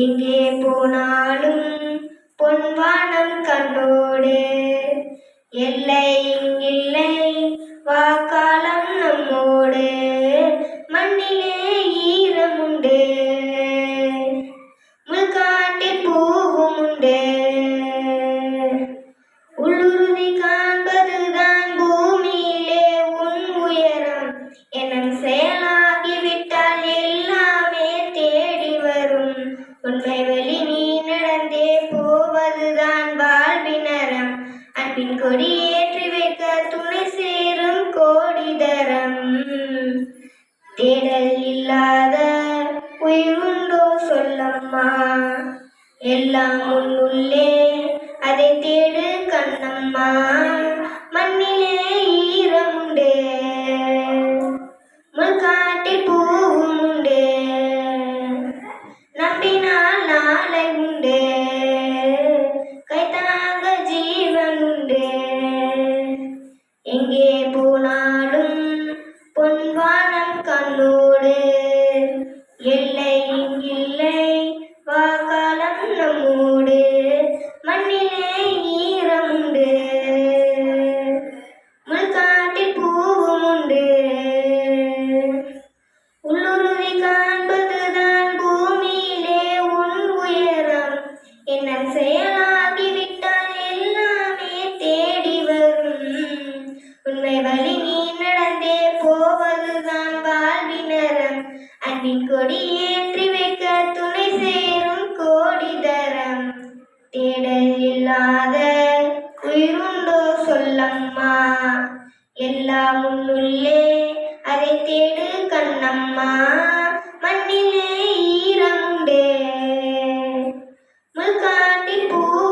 எங்கே போனாலும் பொன்வானம் கண்டோடு எல்லை இங்கே தேடல் இல்லாத உயிருண்டோ சொல்லம்மா. எல்லாம் உள்ளே அதை தேடு கண்ணம்மா. மண்ணிலே ஈரமுண்டே முள்காட்டில் பூவும் உண்டு. நம்பினால் நாளை மூடு மண்ணில் சொல்லம்மா எல்லாம் உன்னுள்ளே அதை தேடு கண்ணம்மா. மண்ணிலே ஈரமுண்டே. முல்காண்டி பூ